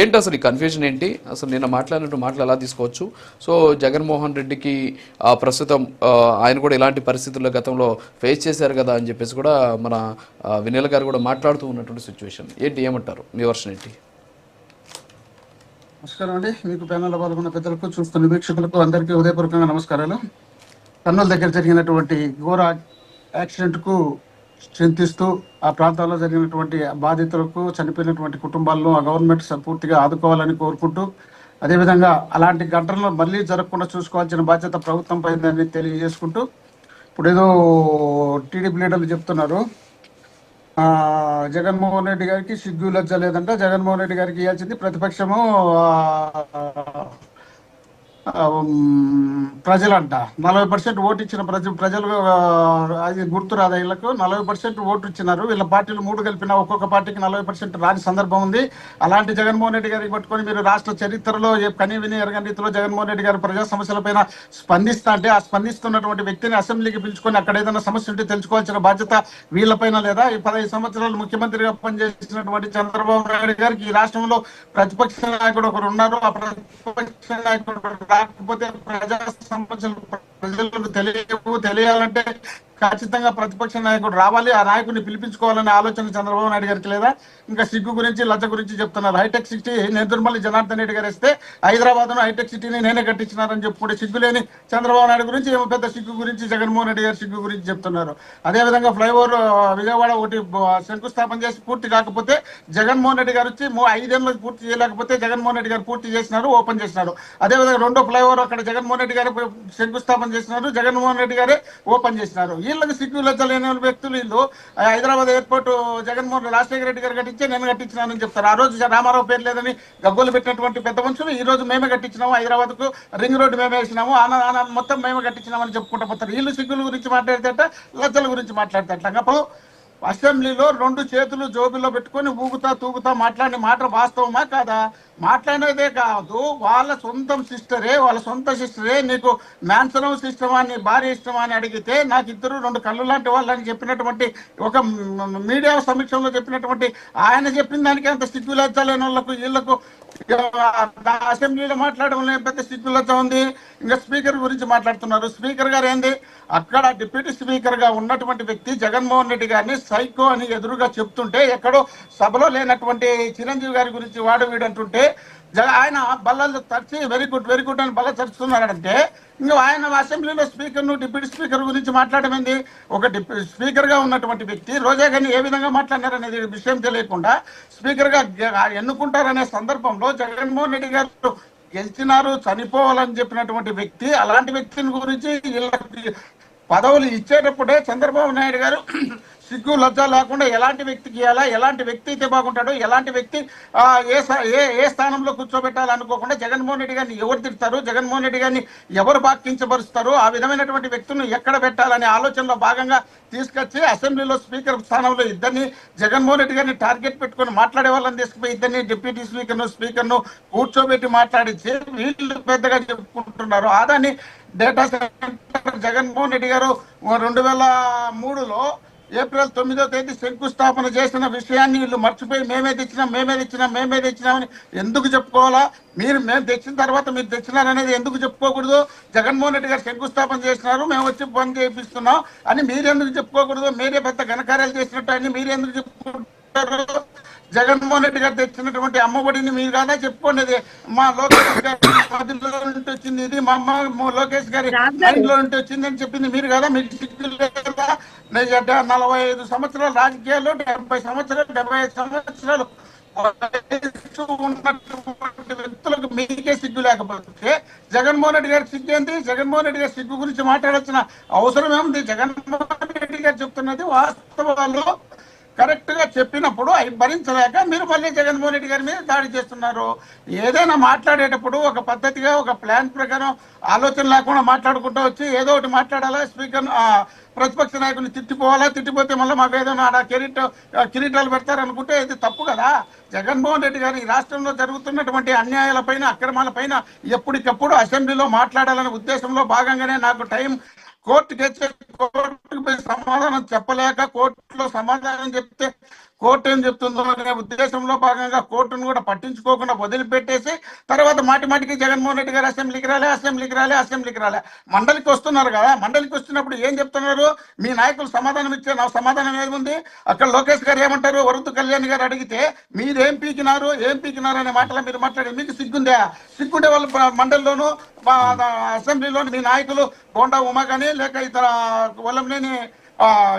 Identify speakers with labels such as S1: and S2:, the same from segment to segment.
S1: ఏంటి అసలు ఈ కన్ఫ్యూజన్ ఏంటి? అసలు నిన్న మాట్లాడినట్టు మాటలు ఎలా తీసుకోవచ్చు? సో జగన్మోహన్ రెడ్డికి ప్రస్తుతం ఆయన కూడా ఇలాంటి పరిస్థితుల్లో గతంలో ఫేస్ చేశారు కదా అని చెప్పేసి కూడా మన వినయల్ గారు కూడా మాట్లాడుతూ ఉన్నటువంటి సిచ్యువేషన్ ఏంటి ఏమంటారు? మీ వర్షన్ ఏంటి?
S2: నమస్కారం అండి. మీకు ప్యానల్ పాల్గొన్న పెద్దలకు చూస్తున్న వీక్షకులకు అందరికీ ఉదయపూర్వకంగా నమస్కారాలు. కర్నూలు దగ్గర జరిగినటువంటి ఘోర యాక్సిడెంట్కు చింతిస్తూ ఆ ప్రాంతాల్లో జరిగినటువంటి బాధితులకు చనిపోయినటువంటి కుటుంబాలను ఆ గవర్నమెంట్ పూర్తిగా ఆదుకోవాలని కోరుకుంటూ అదేవిధంగా అలాంటి ఘటనలు మళ్ళీ జరగకుండా చూసుకోవాల్సిన బాధ్యత ప్రభుత్వం పైందని తెలియజేసుకుంటూ ఇప్పుడు ఏదో టీడీపీ లీడర్లు చెప్తున్నారు. జగన్మోహన్ రెడ్డి గారికి సిగ్గు లజ్జ లేదంట. జగన్మోహన్ రెడ్డి గారికి ఇవ్వాల్సింది ప్రతిపక్షము ప్రజలంట. నలభై పర్సెంట్ ఓటు ఇచ్చిన ప్రజ ప్రజలు అది గుర్తురాదు వీళ్ళకు? నలభై పర్సెంట్ ఓటు ఇచ్చినారు. వీళ్ళ పార్టీలు మూడు కలిపిన ఒక్కొక్క పార్టీకి నలభై పర్సెంట్ రాని సందర్భం ఉంది. అలాంటి జగన్మోహన్ రెడ్డి గారికి పట్టుకొని మీరు రాష్ట్ర చరిత్రలో ఏ విని ఎరగని రీతిలో జగన్మోహన్ రెడ్డి గారు ప్రజా సమస్యలపైన స్పందిస్తా అంటే ఆ స్పందిస్తున్నటువంటి వ్యక్తిని అసెంబ్లీకి పిలుచుకొని అక్కడ ఏదైనా సమస్య ఉంటే తెలుసుకోవాల్సిన బాధ్యత వీళ్ళపైన లేదా? ఈ పదహైదు సంవత్సరాలు ముఖ్యమంత్రిగా పనిచేసినటువంటి చంద్రబాబు నాయుడు గారికి ఈ రాష్ట్రంలో ప్రతిపక్ష నాయకుడు ఒకరు ఉన్నారు. ఆ ప్రతిపక్ష నాయకుడు లేకపోతే ప్రజా సమస్యలు ప్రజలకు తెలియవు తెలియాలంటే ఖచ్చితంగా ప్రతిపక్ష నాయకుడు రావాలి ఆ నాయకుడిని పిలిపించుకోవాలనే ఆలోచన చంద్రబాబు నాయుడు గారికి లేదా? ఇంకా సిగ్గు గురించి లజ్జ గురించి చెప్తున్నారు. హైటెక్ సిటీ నేదురుమల్లి జనార్దన్ రెడ్డి గారు ఇస్తే హైదరాబాద్ హైటెక్ సిటీని నేనే కట్టించినారని చెప్పుకుంటే సిగ్గు లేని చంద్రబాబు నాయుడు గురించి ఏమో పెద్ద సిగ్గు గురించి జగన్మోహన్ రెడ్డి గారు సిగ్గు గురించి చెప్తున్నారు. అదేవిధంగా ఫ్లైఓవర్ విజయవాడ ఒకటి శంకుస్థాపన చేసి పూర్తి కాకపోతే జగన్మోహన్ రెడ్డి గారు వచ్చి మూ- ఐదేళ్ళు పూర్తి చేయలేకపోతే జగన్మోహన్ రెడ్డి గారు పూర్తి చేసినారు ఓపెన్ చేసినారు. అదేవిధంగా రెండో ఫ్లైఓవర్ అక్కడ జగన్మోహన్ రెడ్డి గారు శంకుస్థాపన చేసినారు జగన్మోహన్ రెడ్డి గారే ఓపెన్ చేసినారు. వీళ్ళకి సిగ్గు లజ్జ లేని వ్యక్తులు వీళ్ళు. హైదరాబాద్ ఎయిర్పోర్ట్ జగన్మోహన్ రాజశేఖర రెడ్డి గారు కట్టించే నేను కట్టించినానని చెప్తారు. ఆ రోజు రామారావు పేరు లేదని గగ్గోలు పెట్టినటువంటి పెద్ద మనుషులు ఈ రోజు మేమే కట్టించినాము. హైదరాబాద్కు రింగ్ రోడ్డు మేమే వేసినాము. ఆనంద మొత్తం మేమే కట్టించినామని చెప్పుకుంటూ పోతారు. వీళ్ళు సిగ్గుల గురించి మాట్లాడితే లజ్జల గురించి మాట్లాడితే అప్పుడు అసెంబ్లీలో రెండు చేతులు జోబిలో పెట్టుకొని ఊగుతా తూగుతా మాట్లాడిన మాట వాస్తవమా కాదా? మాట్లాడేదే కాదు వాళ్ళ సొంతం సిస్టరే వాళ్ళ సొంత సిస్టరే నీకు మ్యాన్సనం సిస్టమా నీ భార్య ఇష్టమా అని అడిగితే నాకు ఇద్దరు రెండు కళ్ళు లాంటి వాళ్ళని చెప్పినటువంటి ఒక మీడియా సమీక్షంలో చెప్పినటువంటి ఆయన చెప్పిన దానికి అంత సిగ్గులెత్తలేని వాళ్ళకు వీళ్ళకు నా అసెంబ్లీలో మాట్లాడడం పెద్ద సిగ్గులతో ఉంది. ఇంకా స్పీకర్ గురించి మాట్లాడుతున్నారు. స్పీకర్ గారు ఏంది? అక్కడ డిప్యూటీ స్పీకర్గా ఉన్నటువంటి వ్యక్తి జగన్మోహన్ రెడ్డి గారిని సైకో అని ఎదురుగా చెప్తుంటే ఎక్కడో సభలో లేనటువంటి చిరంజీవి గారి గురించి వాడు వీడు అంటుంటే జగ ఆయన బల్లలు తరిచి వెరీ గుడ్ వెరీ గుడ్ అని బల్ల తరుచుతున్నారంటే ఇంకా ఆయన అసెంబ్లీలో స్పీకర్ను డిప్యూటీ స్పీకర్ గురించి మాట్లాడమైంది ఒక డిప్యూ స్పీకర్గా ఉన్నటువంటి వ్యక్తి రోజా గారిని ఏ విధంగా మాట్లాడినారనేది విషయం తెలియకుండా స్పీకర్గా ఎన్నుకుంటారనే సందర్భంలో జగన్మోహన్ రెడ్డి గారు గెలిచినారు చనిపోవాలని చెప్పినటువంటి వ్యక్తి అలాంటి వ్యక్తిని గురించి వీళ్ళకి పదవులు ఇచ్చేటప్పుడే చంద్రబాబు నాయుడు గారు సిగ్గు లజ్జ లేకుండా ఎలాంటి వ్యక్తికి ఇవ్వాలా ఎలాంటి వ్యక్తి అయితే బాగుంటాడో? ఎలాంటి వ్యక్తి ఏ ఏ ఏ స్థానంలో కూర్చోబెట్టాలనుకోకుండా జగన్మోహన్ రెడ్డి గారిని ఎవరు తిడతారు? జగన్మోహన్ రెడ్డి గారిని ఎవరు బాక్కించబరుస్తారు? ఆ విధమైనటువంటి వ్యక్తులను ఎక్కడ పెట్టాలనే ఆలోచనలో భాగంగా తీసుకొచ్చి అసెంబ్లీలో స్పీకర్ స్థానంలో ఇద్దరిని జగన్మోహన్ రెడ్డి గారిని టార్గెట్ పెట్టుకొని మాట్లాడే వాళ్ళని తీసుకుపోయి ఇద్దరిని డిప్యూటీ స్పీకర్ను స్పీకర్ను కూర్చోబెట్టి మాట్లాడించి వీళ్ళు పెద్దగా చెప్పుకుంటున్నారు. ఆదాన్ని డేటా సెంటర్ జగన్మోహన్ రెడ్డి గారు రెండు వేల మూడులో ఏప్రిల్ తొమ్మిదో తేదీ శంకుస్థాపన చేసిన విషయాన్ని వీళ్ళు మర్చిపోయి మేమే తెచ్చినాం మేమే తెచ్చినాం మేమే తెచ్చినామని ఎందుకు చెప్పుకోవాలా? మీరు మేము తెచ్చిన తర్వాత మీరు తెచ్చినారనేది ఎందుకు చెప్పుకోకూడదు? జగన్మోహన్ రెడ్డి గారు శంకుస్థాపన చేసినారు మేము వచ్చి పని చేపిస్తున్నాం అని మీరు ఎందుకు చెప్పుకోకూడదు? మీరే పెద్ద ఘనకార్యాలు చేసినట్టు అని మీరు ఎందుకు చెప్పుకుంటారు? జగన్మోహన్ రెడ్డి గారు తెచ్చినటువంటి అమ్మఒడిని మీరు కదా చెప్పుకోండి. మా లోకేష్ గారి మధ్యలో నుండి వచ్చింది ఇది. మా అమ్మ మా లోకేష్ గారి మైండ్లో నుండి వచ్చింది అని చెప్పింది మీరు కదా? మీకు సిగ్గు నలభై ఐదు సంవత్సరాలు రాజకీయాలు డెబ్బై సంవత్సరాలు డెబ్బై ఐదు సంవత్సరాలు ఉన్నటువంటి వ్యక్తులకు మీకే సిగ్గు లేకపోతే జగన్మోహన్ రెడ్డి గారి సిగ్గు ఏంటి జగన్మోహన్ రెడ్డి గారి సిగ్గు గురించి మాట్లాడాల్సిన అవసరం ఏముంది? జగన్మోహన్ రెడ్డి గారు చెప్తున్నది వాస్తవాలు. కరెక్ట్గా చెప్పినప్పుడు అవి భరించలేక మీరు మళ్ళీ జగన్మోహన్ రెడ్డి గారి మీద దాడి చేస్తున్నారు. ఏదైనా మాట్లాడేటప్పుడు ఒక పద్ధతిగా ఒక ప్లాన్ ప్రకారం ఆలోచన లేకుండా మాట్లాడుకుంటూ వచ్చి ఏదో ఒకటి మాట్లాడాలా? స్పీకర్ ప్రతిపక్ష నాయకుని తిట్టిపోవాలా? తిట్టిపోతే మళ్ళీ మాకు ఏదైనా ఆడ కిరీట కిరీటాలు పెడతారనుకుంటే ఇది తప్పు కదా? జగన్మోహన్ రెడ్డి గారు ఈ రాష్ట్రంలో జరుగుతున్నటువంటి అన్యాయాలపైన అక్రమాలపైన ఎప్పటికప్పుడు అసెంబ్లీలో మాట్లాడాలనే ఉద్దేశంలో భాగంగానే నాకు టైం కోర్టుకి వచ్చే కోర్టుకు పోయి సమాధానం చెప్పలేక కోర్టులో సమాధానం చెప్తే కోర్టు ఏం చెప్తుందో అనే ఉద్దేశంలో భాగంగా కోర్టును కూడా పట్టించుకోకుండా వదిలిపెట్టేసి తర్వాత మాటి మాటికి జగన్మోహన్ రెడ్డి గారు అసెంబ్లీకి రాలే అసెంబ్లీకి రాలే అసెంబ్లీకి రాలే. మండలికి వస్తున్నారు కదా మండలికి వస్తున్నప్పుడు ఏం చెప్తున్నారు? మీ నాయకులు సమాధానం ఇచ్చే నా సమాధానం ఏముంది అక్కడ లోకేష్ గారు ఏమంటారు? వరుత్ కళ్యాణ్ గారు అడిగితే మీరు ఏం పీకినారు? ఏం పీకినారు? అనే మాటలు మీరు మాట్లాడి మీకు సిగ్గుందా? సిగ్గుండే వాళ్ళు మండలిలోనూ మా అసెంబ్లీలోని మీ నాయకులు బోండా ఉమా కానీ లేక ఇతర వల్లంనేని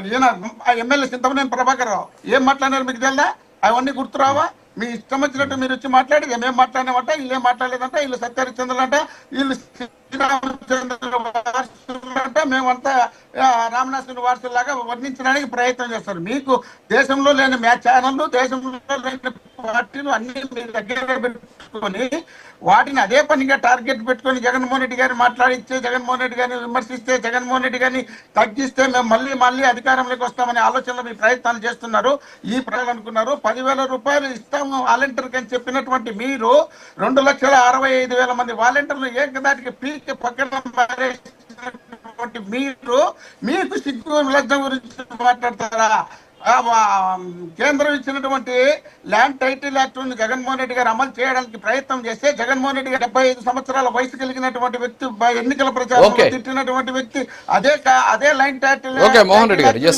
S2: ఈయన ఆ ఎమ్మెల్యే చింతమనేని ప్రభాకర్ రావు. ఏం మాట్లాడారు మీకు తెలుదా? అవన్నీ గుర్తురావా మీ ఇష్టం వచ్చినట్టు మీరు వచ్చి మాట్లాడి మేము మాట్లాడినామంటే వీళ్ళు ఏం వీళ్ళు సత్యహరిచంద్రులు అంట వీళ్ళు మేమంతా రామనాథుని వారసులాగా వర్ణించడానికి ప్రయత్నం చేస్తారు. మీకు దేశంలో లేని మ్యాచ్ ఛానళ్ళు దేశంలో లేని పార్టీలు అన్ని మీ దగ్గర పెట్టుకొని వాటిని అదే పనిగా టార్గెట్ పెట్టుకొని జగన్మోహన్ రెడ్డి గారిని మాట్లాడిస్తే జగన్మోహన్ రెడ్డి గారిని విమర్శిస్తే జగన్మోహన్ రెడ్డి గారిని తగ్గిస్తే మేము మళ్ళీ మళ్ళీ అధికారంలోకి వస్తామనే ఆలోచనలో మీ ప్రయత్నాలు చేస్తున్నారు. ఈ ప్రజలు అనుకున్నారు. పదివేల రూపాయలు ఇస్తాము వాలంటీర్కి అని చెప్పినటువంటి మీరు రెండు లక్షల అరవై ఐదు వేల మంది వాలంటీర్లు ఏకదాటికి పీకి పక్కన మీరు మీకు సిగ్గు లజ్జ గురించి మాట్లాడతారా? కేంద్రం ఇచ్చినటువంటి ల్యాండ్ టైటిల్ యాక్ట్ని జగన్మోహన్ రెడ్డి గారు అమలు చేయడానికి ప్రయత్నం చేస్తే జగన్మోహన్ రెడ్డి గారు డెబ్బై ఐదు సంవత్సరాల వయసు కలిగినటువంటి వ్యక్తి ఎన్నికల
S1: Okay.
S2: తిట్టినటువంటి వ్యక్తి అదే అదే లైన్ టైటిల్.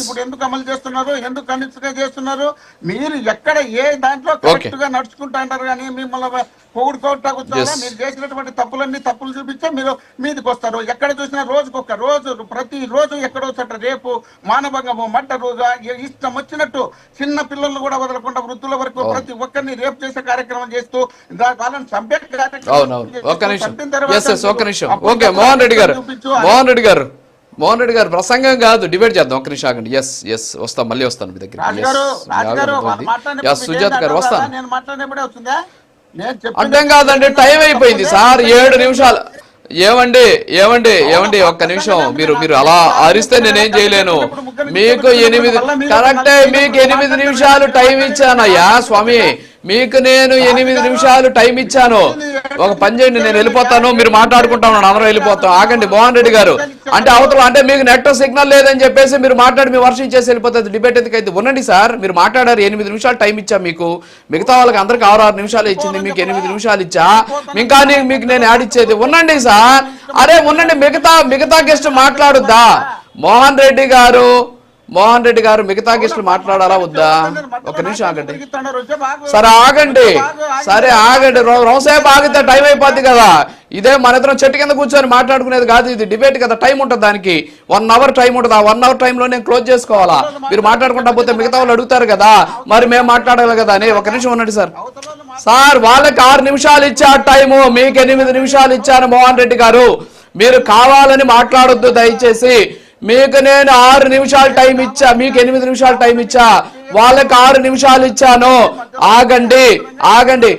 S2: ఇప్పుడు ఎందుకు అమలు చేస్తున్నారు ఎందుకు కనిష్టగా చేస్తున్నారు మీరు ఎక్కడ ఏ దాంట్లో. కరెక్ట్గా నడుచుకుంటా అంటారు కానీ మిమ్మల్ని పొగుడుకోవటా కూర్చోవాలా
S1: Yes.
S2: మీరు చేసినటువంటి తప్పులన్నీ తప్పులు చూపించే మీరు మీదకి వస్తారు ఎక్కడ చూసినా రోజుకు ఒక రోజు ప్రతి రోజు ఎక్కడో చోట రేపు మానభంగము మట్ట రోజు ఇష్టం వచ్చినట్టు చిన్న పిల్లలు కూడా వదలకుండా వృద్ధుల వరకు. ప్రతి ఒక్కరిని రేపు చేసే కార్యక్రమం చేస్తూ వాళ్ళని చంపే
S1: మోహన్ రెడ్డి గారు. మోహన్ రెడ్డి గారు. మోహన్ రెడ్డి గారు ప్రసంగం కాదు డిబేట్ చేద్దాం. ఒక్క నిమిషం ఆగండి. ఎస్ ఎస్ వస్తాం. మళ్ళీ వస్తాను మీ దగ్గర సుజాత గారు వస్తాను.
S2: అర్థం
S1: కాదండి టైం అయిపోయింది. సార్ ఏడు నిమిషాలు. ఏమండి ఏమండి ఏమండి ఒక్క నిమిషం. మీరు మీరు అలా అరిస్తే నేనేం చేయలేను. మీకు ఎనిమిది కరెక్టే మీకు ఎనిమిది నిమిషాలు టైం ఇచ్చానయ్యా స్వామి. మీకు నేను ఎనిమిది నిమిషాలు టైం ఇచ్చాను. ఒక పని చేయండి నేను వెళ్ళిపోతాను. మీరు మాట్లాడుకుంటా ఉన్నాను అందరం వెళ్ళిపోతాం. ఆగండి మోహన్ రెడ్డి గారు. అంటే అవతల అంటే మీకు నెట్ సిగ్నల్ లేదని చెప్పేసి మీరు మాట్లాడి మీ వర్షం ఇచ్చేసి వెళ్ళిపోతుంది. డిబేట్ ఎందుకైతే ఉండండి సార్ మీరు మాట్లాడారు ఎనిమిది నిమిషాలు టైం ఇచ్చా మీకు. మిగతా వాళ్ళకి అందరికి ఆరు ఆరు నిమిషాలు ఇచ్చింది మీకు ఎనిమిది నిమిషాలు ఇచ్చా. ఇంకా మీకు నేను యాడ్ ఇచ్చేది. ఉండండి సార్. అరే ఉండండి మిగతా మిగతా గెస్ట్ మాట్లాడుద్దా? మోహన్ రెడ్డి గారు మోహన్ రెడ్డి గారు మిగతా గెస్టులు మాట్లాడాలా వద్దా? ఒక నిమిషం ఆగండి. సరే ఆగండి. సరే ఆగండి. రో- రోజుసేపు ఆగితే టైం అయిపోద్ది కదా. ఇదే మన ఇద్దరం చెట్టు కింద కూర్చొని మాట్లాడుకునేది కాదు ఇది డిబేట్ కదా. టైం ఉంటుంది దానికి. వన్ అవర్ టైం ఉంటుంది. ఆ వన్ అవర్ టైంలో నేను క్లోజ్ చేసుకోవాలా? మీరు మాట్లాడుకుంటా పోతే మిగతా వాళ్ళు అడుగుతారు కదా. మరి మేము మాట్లాడాలి కదా అని. ఒక నిమిషం ఉండండి సార్. సార్ వాళ్ళకి ఆరు నిమిషాలు ఇచ్చా టైము. మీకు ఎనిమిది నిమిషాలు ఇచ్చాను మోహన్ రెడ్డి గారు. మీరు కావాలని మాట్లాడొద్దు దయచేసి. మీకు నేను ఆరు నిమిషాలు టైం ఇచ్చా మీకు ఎనిమిది నిమిషాలు టైం ఇచ్చా వాళ్ళకి ఆరు నిమిషాలు ఇచ్చాను. ఆగండి ఆగండి.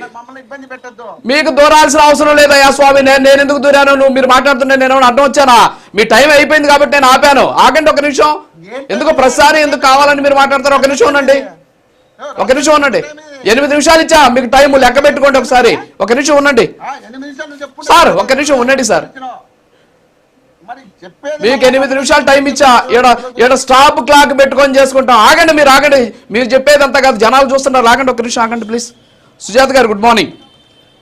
S1: మీకు దూరాల్సిన అవసరం లేదయ్యా స్వామి నేను నేను ఎందుకు దూరాను? నువ్వు మీరు మాట్లాడుతుంటే నేను అడ్డం వచ్చానా? మీ టైం అయిపోయింది కాబట్టి నేను ఆపాను. ఆగండి ఒక నిమిషం. ఎందుకు ప్రతిసారి ఎందుకు కావాలని మీరు మాట్లాడతారు? ఒక నిమిషం ఉండండి. ఒక నిమిషం ఉండండి. ఎనిమిది నిమిషాలు ఇచ్చా మీకు టైం లెక్క పెట్టుకోండి ఒకసారి. ఒక నిమిషం ఉండండి. సార్ ఒక్క నిమిషం ఉండండి సార్. మీకు ఎనిమిది నిమిషాలు టైం ఇచ్చా. ఈడ ఈడ స్టాప్ క్లాక్ పెట్టుకొని చేసుకుంటాం. ఆగండి మీరు ఆగండి. మీరు చెప్పేదంతా కాదు. జనాలు చూస్తున్నారు ఆగండి ఒక నిమిషం ఆగండి ప్లీజ్ సుజాత గారు గుడ్ మార్నింగ్